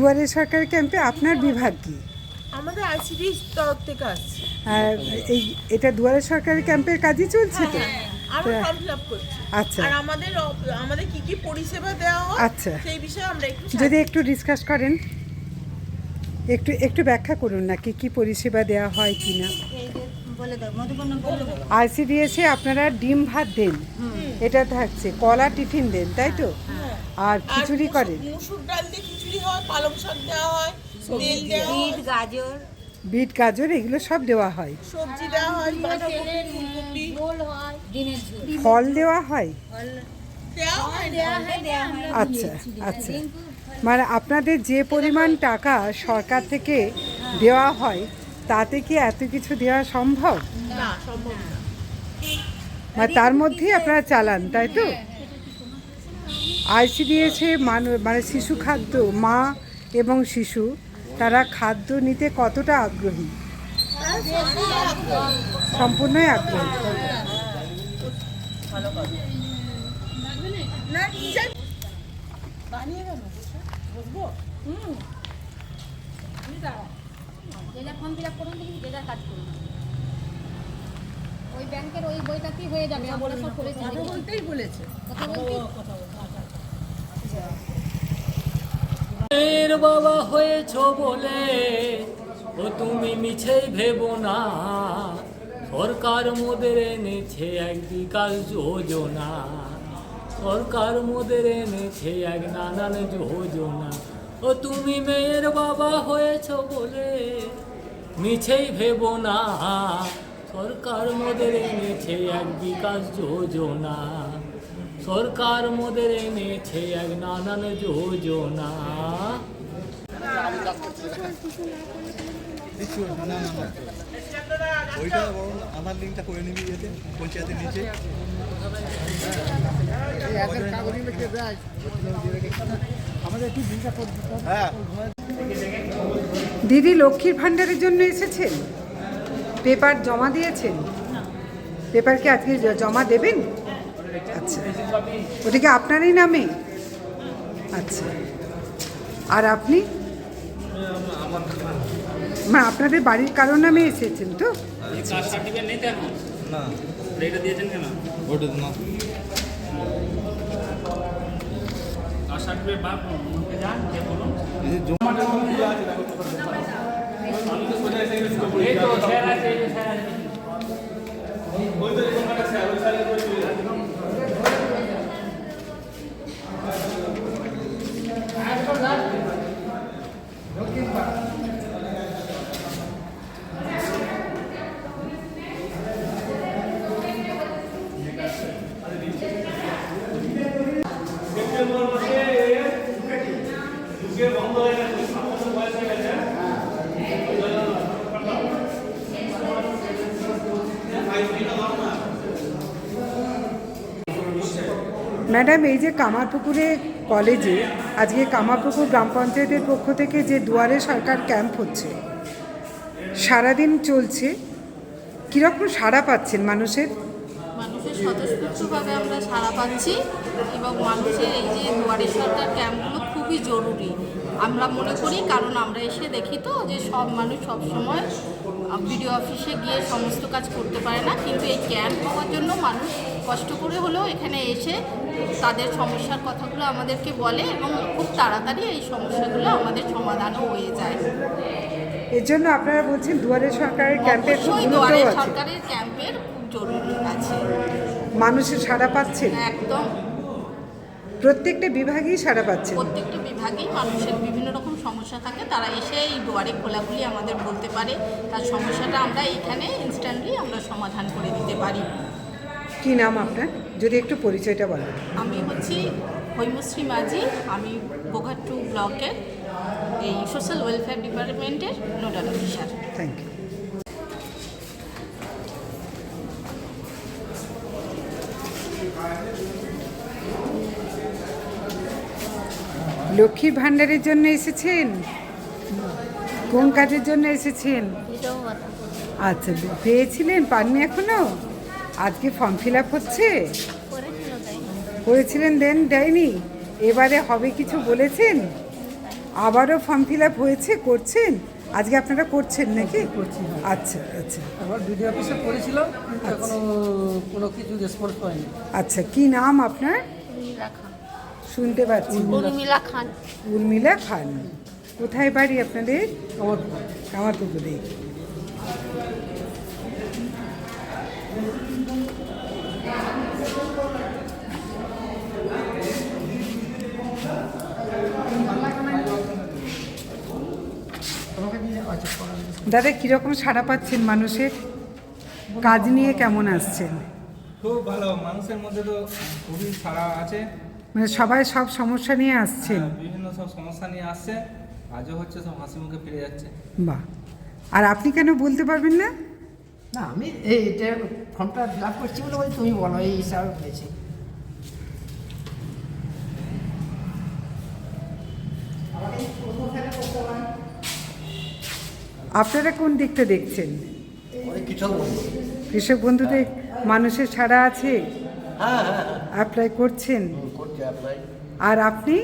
দুয়ারে সরকারি ক্যাম্পে আপনার বিভাগ কি? আমাদের আইসিডির তরফ থেকে আসছে। আর এই এটা দুয়ারে সরকারি ক্যাম্পের কাজই চলছে তো? আমরা ফর্ম ফিল আপ করছি। আচ্ছা। আর আমাদের আমাদের কি কি পরিষেবা দেওয়া হয় আচ্ছা। সেই বিষয়ে আমরা একটু যদি একটু ডিসকাস করেন। একটু একটু ব্যাখ্যা করুন না কি কি পরিষেবা দেওয়া হয় কি না। বলে দাও মধুপূর্ণ বলে আইসিডিএসে আপনারা ডিম ভাত দেন। এটা থাকছে কলা টিফিন দেন তাই তো? আর খিচুড়ি করেন মুসুর ডাল দিয়ে খিচুড়ি হয় পালং শাক দেওয়া হয় তেল দেওয়া হয়। বিট গাজর। বিট গাজর এগুলো সব দেওয়া হয়। সবজি দেওয়া হয় ফল দেওয়া হয়? দেওয়া হয় না। দেওয়া হয় দেওয়া হয়। আচ্ছা আচ্ছা। মানে আপনাদের যে পরিমাণ টাকা সরকার থেকে দেওয়া হয় তাতে কি এত কিছু দেওয়া সম্ভব? না মানে তার মধ্যেই আপনারা চালান তাই তো? আইসিডিএসে মানে শিশু খাদ্য মা এবং শিশু। তারা খাদ্য নিতে কতটা আগ্রহী? সম্পূর্ণই আগ্রহী। ওই ব্যাংকের ওই বইটাতেই হয়ে যাবে। আমরা সব করেছি কথা বলতেই বলেছে। কথা বলতে এর বাবা হয়েছ বলে, ও তুমি মিছেই ভেবো না। সরকার মোদের এনেছে এক বিকাশ যোজনা। সরকার মোদের এনেছে এক নানান যোজনা। ও তুমি মেয়ের বাবা হয়েছ বলে মিছেই ভেবো না। সরকার মোদের এনেছে এক বিকাশ যোজনা। সরকার মোদের এনেছে এক নানান যোজনা। দিচ্ছি ওটা, না না না। ওইটা বরং আধার লিঙ্কটা করে নিবি এতে পঞ্চায়েতের নিচে। হ্যাঁ। দিদি লক্ষ্মীর ভাণ্ডারের জন্য এসেছেন? পেপার জমা দিয়েছেন? পেপার কি আজকে জমা দেবেন? আচ্ছা। ওটা কি আপনারই নামে? আচ্ছা। আর আপনি? মানে আপনাদের বাড়ির কারোর নামে এসেছেন তো? কাস্ট সার্টিফিকেট নেই কেন না এটা দিয়েছেন কেন ওটা না কাস্ট সার্টিফিকেট বা যান কে বলুন এই যে জমা এই তো স্যার আছে এই যে স্যার আছে ম্যাডাম, এই যে কামারপুকুরে কলেজে, আজকে কামারপুকুর গ্রাম পঞ্চায়েতের পক্ষ থেকে যে দুয়ারে সরকার ক্যাম্প হচ্ছে, সারাদিন চলছে, কীরকম সাড়া পাচ্ছেন মানুষের? আমরা সাড়া পাচ্ছি এবং মানুষের এই যে দুয়ারে সরকার ক্যাম্পগুলো খুবই জরুরি। আমরা মনে করি, কারণ আমরা এসে দেখি তো যে সব মানুষ সবসময় বিডিও অফিসে গিয়ে সমস্ত কাজ করতে পারে না, কিন্তু এই ক্যাম্প হওয়ার জন্য মানুষ কষ্ট করে হলেও এখানে এসে তাদের সমস্যার কথাগুলো আমাদেরকে বলে এবং খুব তাড়াতাড়ি এই সমস্যাগুলো আমাদের সমাধানও হয়ে যায়। এর জন্য আপনারা বলছেন দুয়ারে সরকারের ক্যাম্পের খুব অবশ্যই দুয়ারে সরকারের ক্যাম্পের খুব জরুরি আছে। মানুষের সাড়া পাচ্ছেন? একদম। প্রত্যেকটা বিভাগেই সাড়া পাচ্ছে প্রত্যেকটা বিভাগেই মানুষের বিভিন্ন রকম সমস্যা থাকে তারা এসে এই দুয়ারে খোলাগুলি আমাদের বলতে পারে। তার সমস্যাটা আমরা এইখানে ইনস্ট্যান্টলি আমরা সমাধান করে দিতে পারি। কি নাম আপনার? যদি একটু পরিচয়টা বলেন। আমি হচ্ছি হৈমশ্রী মাঝি আমি বোঘাট্টু ব্লকের এই সোশ্যাল ওয়েলফেয়ার ডিপার্টমেন্টের নোডাল অফিসার। থ্যাংক ইউ লক্ষ্মীর ভাণ্ডারের জন্য এসেছেন? কোন কাজের জন্য এসেছেন? আচ্ছা পেয়েছিলেন? পাননি এখনও? আজকে ফর্ম ফিল আপ হচ্ছে? করেছিলেন দেন দেয়নি? এবারে হবে কিছু বলেছেন? আবারও ফর্ম ফিল আপ হয়েছে করছেন? আজকে আপনারা করছেন নাকি? করছি, হ্যাঁ। আচ্ছা আচ্ছা। আবার বিডিও অফিসে করেছিলাম এখনও কোনো কিছু রেসপন্স পাইনি। আচ্ছা কি নাম আপনার? শুনতে পাচ্ছি। উর্মিলা খান। উর্মিলা খান। কোথায় বাড়ি আপনাদের? কামারপুকুরে দাদা কীরকম সাড়া পাচ্ছেন মানুষের? কাজ নিয়ে কেমন আসছেন? খুব ভালো। মানুষের মধ্যে তো খুবই সাড়া আছে। মানে সবাই সব সমস্যা নিয়ে আসছেন? বিভিন্ন সব সমস্যা নিয়ে আসছে। আজও হচ্ছে সব হাসি মুখে ফিরে যাচ্ছে। বাহ। আর আপনি কেন বলতে পারবেন না? না আমি এই এটা ফর্মটা ফিল আপ করছি বলে বলছি তুমি বলো এই হিসাবে হয়েছে আপনারা কোন দিকটা দেখছেন? কৃষক বন্ধুদের মানুষের ছাড়া আছে? হ্যাঁ হ্যাঁ। অ্যাপ্লাই করছেন? আর আপনি?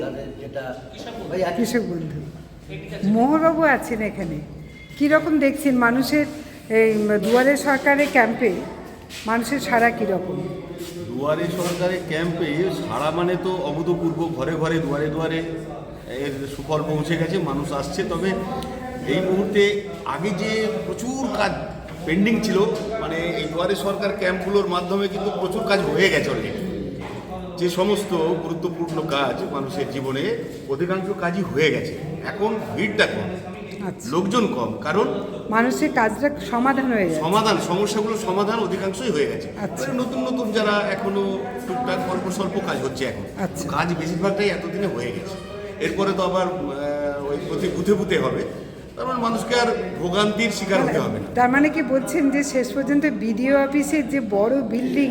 ওই কৃষক বন্ধু। মোহরবাবু আছেন এখানে। কীরকম দেখছেন মানুষের এই দুয়ারে সরকারের ক্যাম্পে মানুষের সারা কীরকম? দুয়ারে সরকারের ক্যাম্পে সারা মানে তো অভূতপূর্ব, ঘরে ঘরে, দুয়ারে দুয়ারে এর সুফল পৌঁছে গেছে, মানুষ আসছে। তবে এই মুহূর্তে আগে যে প্রচুর কাজ পেন্ডিং ছিল মানে এই দুয়ারে সরকার ক্যাম্পগুলোর মাধ্যমে কিন্তু প্রচুর কাজ হয়ে গেছে অলরেডি যে সমস্ত গুরুত্বপূর্ণ কাজ মানুষের জীবনে অধিকাংশ কাজই হয়ে গেছে। এখন ভিড়টা কম লোকজন কম কারণ মানুষের কাজটা সমাধান হয়ে যায় সমাধান সমস্যাগুলো সমাধান অধিকাংশই হয়ে গেছে। আচ্ছা। নতুন নতুন যারা এখনও টুকটাক অল্প স্বল্প কাজ হচ্ছে এখন আচ্ছা। কাজ বেশিরভাগটাই এতদিনে হয়ে গেছে। এরপরে তো আবার ওই প্রতি বুথে বুথে হবে। তার মানে মানুষকে আর ভোগান্তির শিকার হতে হবে না। তার মানে কি বলছেন যে শেষ পর্যন্ত বিডিও অফিসের যে বড় বিল্ডিং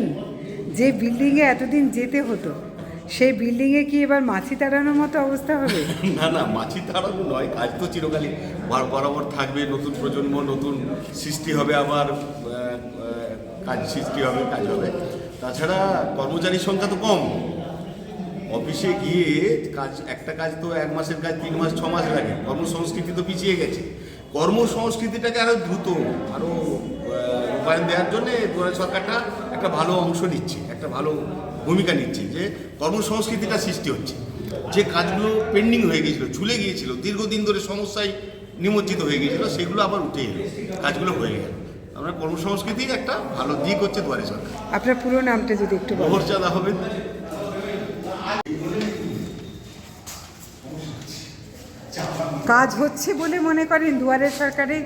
যে বিল্ডিংয়ে এতদিন যেতে হতো সেই বিল্ডিংয়ে কি এবার মাছি তাড়ানোর মতো অবস্থা হবে? না না, মাছি তাড়ানো নয়, কাজ তো চিরকালই। বার- বরাবর থাকবে, নতুন প্রজন্ম, নতুন সৃষ্টি হবে আবার কাজ সৃষ্টি হবে, কাজ হবে। তাছাড়া কর্মচারীর সংখ্যা তো কম। অফিসে গিয়ে কাজ, একটা কাজ তো এক মাসের কাজ, তিন মাস, ছ মাস লাগে। কর্মসংস্কৃতি তো পিছিয়ে গেছে। কর্মসংস্কৃতিটাকে আরও দ্রুত আরও রূপায়ণ দেওয়ার জন্য সরকারটা একটা ভালো অংশ নিচ্ছে, একটা ভালো ভূমিকা নিচ্ছে যে কর্মসংস্কৃতিটা সৃষ্টি হচ্ছে। যে কাজগুলো পেন্ডিং হয়ে গিয়েছিল ঝুলে গিয়েছিল দীর্ঘদিন ধরে সমস্যায় নিমজ্জিত হয়ে গিয়েছিল সেগুলো আবার উঠে এলো কাজগুলো হয়ে গেল। আমরা কর্মসংস্কৃতির একটা ভালো দিক হচ্ছে দুয়ারে সরকার। আপনার পুরো নামটা যদি একটু মোহরচাঁদা হবে। কাজ হচ্ছে বলে মনে করেন দুয়ারে সরকারে?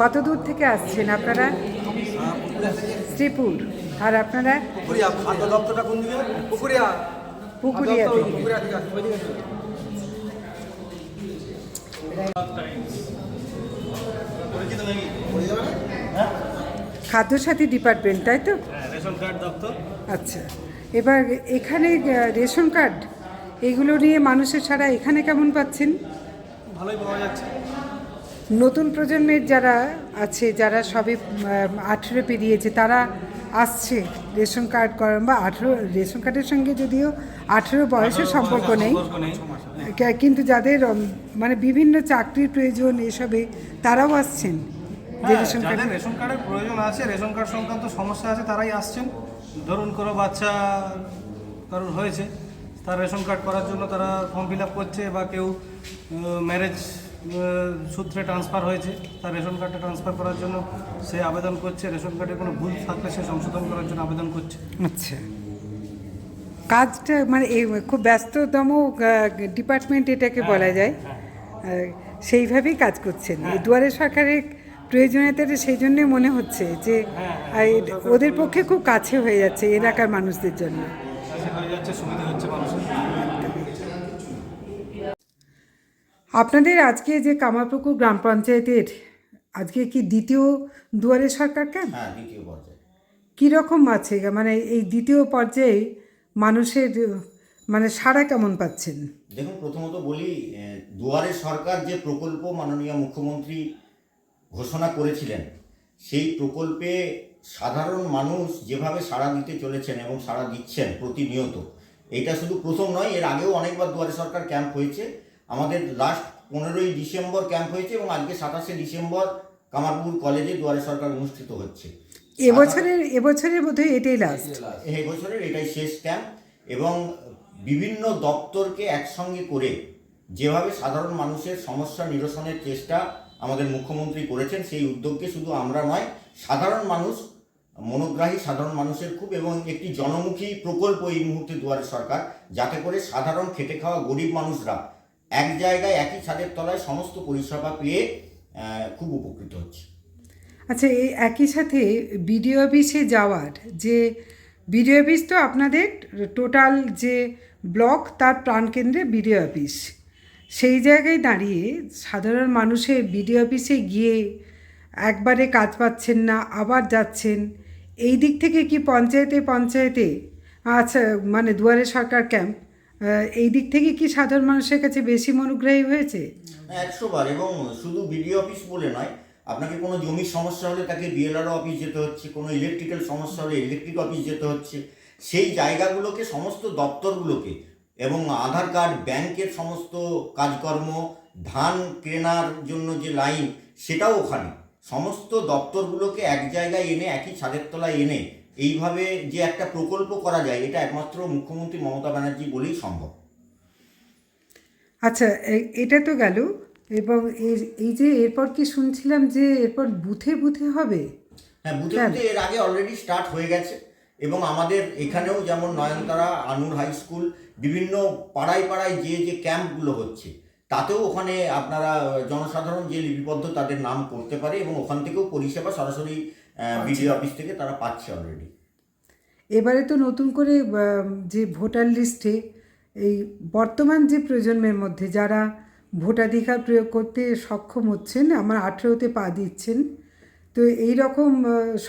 কত দূর থেকে আসছেন আপনারা? শ্রীপুর। আর আপনারা? পুকুরিয়া খাদ্য দপ্তরটা কোন দিকে? পুকুরিয়া পুকুরিয়া পুকুরিয়া থেকে আসছে, ওইদিকে আসছে। খাদ্যসাথী ডিপার্টমেন্ট তাই তো? হ্যাঁ রেশন কার্ড দপ্তর। আচ্ছা এবার এখানে রেশন কার্ড এগুলো নিয়ে মানুষের ছাড়া এখানে কেমন পাচ্ছেন? ভালোই পাওয়া যাচ্ছে। নতুন প্রজন্মের যারা আছে যারা সবে আঠেরো পেরিয়েছে তারা আসছে। রেশন কার্ড করেন বা আঠেরো রেশন কার্ডের সঙ্গে যদিও আঠেরো বয়সের সম্পর্ক নেই। কিন্তু যাদের মানে বিভিন্ন চাকরির প্রয়োজন এসবে তারাও আসছেন। যে হ্যাঁ, রেশন কার্ড রেশন কার্ডের প্রয়োজন আছে রেশন কার্ড সংক্রান্ত সমস্যা আছে তারাই আসছেন। ধরুন কোনো বাচ্চা কারোর হয়েছে তার রেশন কার্ড করার জন্য তারা ফর্ম ফিল আপ করছে বা কেউ ম্যারেজ সূত্রে ট্রান্সফার হয়েছে। তার রেশন কার্ডটা ট্রান্সফার করার জন্য সে আবেদন করছে। রেশন কার্ডে কোনো ভুল থাকলে সে সংশোধন করার জন্য আবেদন করছে। আচ্ছা। কাজটা মানে খুব ব্যস্ততম ডিপার্টমেন্ট এটাকে বলা যায়। সেইভাবেই কাজ করছেন। দুয়ারে সরকারের প্রয়োজনীয়তাটা সেই জন্যই মনে হচ্ছে যে ওদের পক্ষে খুব কাছে হয়ে যাচ্ছে এলাকার মানুষদের জন্য। হয়ে যাচ্ছে সুবিধা হচ্ছে মানুষের আপনাদের আজকে যে কামারপুকুর গ্রাম পঞ্চায়েতের আজকে কি দ্বিতীয় দুয়ারে সরকার ক্যাম্প? হ্যাঁ দ্বিতীয় পর্যায়ে। কীরকম আছে? মানে এই দ্বিতীয় পর্যায়ে মানুষের মানে সাড়া কেমন পাচ্ছেন? দেখুন প্রথমত বলি দুয়ারে সরকার যে প্রকল্প মাননীয় মুখ্যমন্ত্রী ঘোষণা করেছিলেন সেই প্রকল্পে সাধারণ মানুষ যেভাবে সাড়া দিতে চলেছেন এবং সাড়া দিচ্ছেন প্রতিনিয়ত এটা শুধু প্রথম নয় এর আগেও অনেকবার দুয়ারে সরকার ক্যাম্প হয়েছে। আমাদের লাস্ট পনেরোই ডিসেম্বর ক্যাম্প হয়েছে এবং আজকে সাতাশে ডিসেম্বর কামারপুর কলেজে দুয়ারে সরকার অনুষ্ঠিত হচ্ছে। এবছরের এবছরের বোধহয় এটাই লাস্ট এই বছরের এটাই শেষ ক্যাম্প এবং বিভিন্ন দপ্তরকে একসঙ্গে করে যেভাবে সাধারণ মানুষের সমস্যা নিরসনের চেষ্টা আমাদের মুখ্যমন্ত্রী করেছেন সেই উদ্যোগকে শুধু আমরা নয় সাধারণ মানুষ মনোগ্রাহী সাধারণ মানুষের খুব এবং একটি জনমুখী প্রকল্প এই মুহূর্তে দুয়ারে সরকার যাতে করে সাধারণ খেটে খাওয়া গরিব মানুষরা এক জায়গায় একই ছাদের তলায় সমস্ত পরিষেবা পেয়ে খুব উপকৃত হচ্ছে। আচ্ছা এই একই সাথে বিডিও অফিসে যাওয়ার যে, বিডিও অফিস তো আপনাদের টোটাল যে ব্লক, তার প্রাণকেন্দ্রে বিডিও অফিস। সেই জায়গায় দাঁড়িয়ে সাধারণ মানুষের বিডিও অফিসে গিয়ে একবারে কাজ পাচ্ছেন না, আবার যাচ্ছেন, এই দিক থেকে কি পঞ্চায়েতে পঞ্চায়েতে আচ্ছা মানে দুয়ারে সরকার ক্যাম্প এই দিক থেকে কি সাধারণ মানুষের কাছে বেশি মনোগ্রাহী হয়েছে? একশো বার এবং শুধু বিডিও অফিস বলে নয়, আপনাকে কোনো জমির সমস্যা হলে তাকে বিএলআরও অফিস যেতে হচ্ছে, কোনো ইলেকট্রিক্যাল সমস্যা হলে ইলেকট্রিক অফিস যেতে হচ্ছে। সেই জায়গাগুলোকে, সমস্ত দপ্তরগুলোকে, এবং আধার কার্ড, ব্যাংকের সমস্ত কাজকর্ম, ধান কেনার জন্য যে লাইন, সেটাও ওখানে। সমস্ত দপ্তরগুলোকে এক জায়গায় এনে, একই ছাদের তলায় এনে এইভাবে যে একটা প্রকল্প করা যায় এটা একমাত্র মুখ্যমন্ত্রী মমতা ব্যানার্জি বলেই সম্ভব। আচ্ছা এটা তো গেল। এবং এই যে এরপর কি শুনছিলাম যে এরপর বুথে বুথে হবে? হ্যাঁ বুথে। বুথে এর আগে অলরেডি স্টার্ট হয়ে গেছে। এবং আমাদের এখানেও যেমন নয়নতারা আনুর হাই স্কুল বিভিন্ন পাড়ায় পাড়ায় যে যে ক্যাম্পগুলো হচ্ছে তাতেও ওখানে আপনারা জনসাধারণ যে লিপিবদ্ধ তাদের নাম করতে পারে এবং ওখান থেকেও পরিষেবা সরাসরি বিডিও অফিস থেকে তারা পাচ্ছে অলরেডি এবারে তো নতুন করে যে ভোটার লিস্টে এই বর্তমান যে প্রজন্মের মধ্যে যারা ভোটাধিকার প্রয়োগ করতে সক্ষম হচ্ছেন আমার আঠেরোতে পা দিচ্ছেন তো এই রকম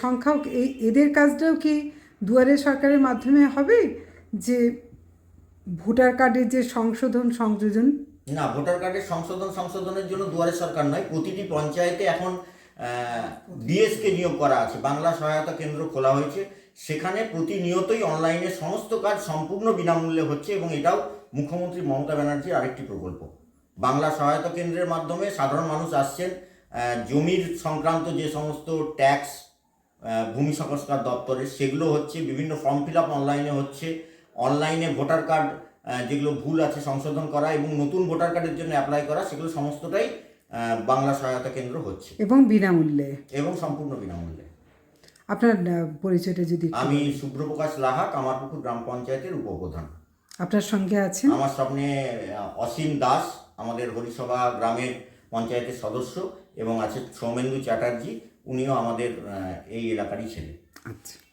সংখ্যাও এই এদের কাজটাও কি দুয়ারে সরকারের মাধ্যমে হবে? যে ভোটার কার্ডের যে সংশোধন সংযোজন? না ভোটার কার্ডের সংশোধন সংশোধনের জন্য দুয়ারে সরকার নয় প্রতিটি পঞ্চায়েতে এখন ডিএসকে নিয়োগ করা আছে। বাংলা সহায়তা কেন্দ্র খোলা হয়েছে। সেখানে প্রতিনিয়তই অনলাইনে সমস্ত কাজ সম্পূর্ণ বিনামূল্যে হচ্ছে এবং এটাও মুখ্যমন্ত্রী মমতা ব্যানার্জির আরেকটি প্রকল্প। বাংলা সহায়তা কেন্দ্রের মাধ্যমে সাধারণ মানুষ আসছেন। জমির সংক্রান্ত যে সমস্ত ট্যাক্স ভূমি সংস্কার দপ্তরের, সেগুলো হচ্ছে বিভিন্ন ফর্ম ফিল আপ অনলাইনে হচ্ছে। অনলাইনে ভোটার কার্ড যেগুলো ভুল আছে সংশোধন করা এবং নতুন ভোটার কার্ডের জন্য অ্যাপ্লাই করা, সেগুলো সমস্তটাই বাংলা সহায়তা কেন্দ্র হচ্ছে। এবং বিনামূল্যে। এবং সম্পূর্ণ বিনামূল্যে। আপনার পরিচয়টা যদি আমি। সুব্রপ্রকাশ লাহা কামারপুকুর গ্রাম পঞ্চায়েতের উপপ্রধান। আপনার সঙ্গে আছেন? আমার সামনে অসীম দাস আমাদের হরিসভা গ্রামের পঞ্চায়েতের সদস্য এবং আছে সৌমেন্দু চ্যাটার্জি উনিও আমাদের এই এলাকারই ছেলে। আচ্ছা।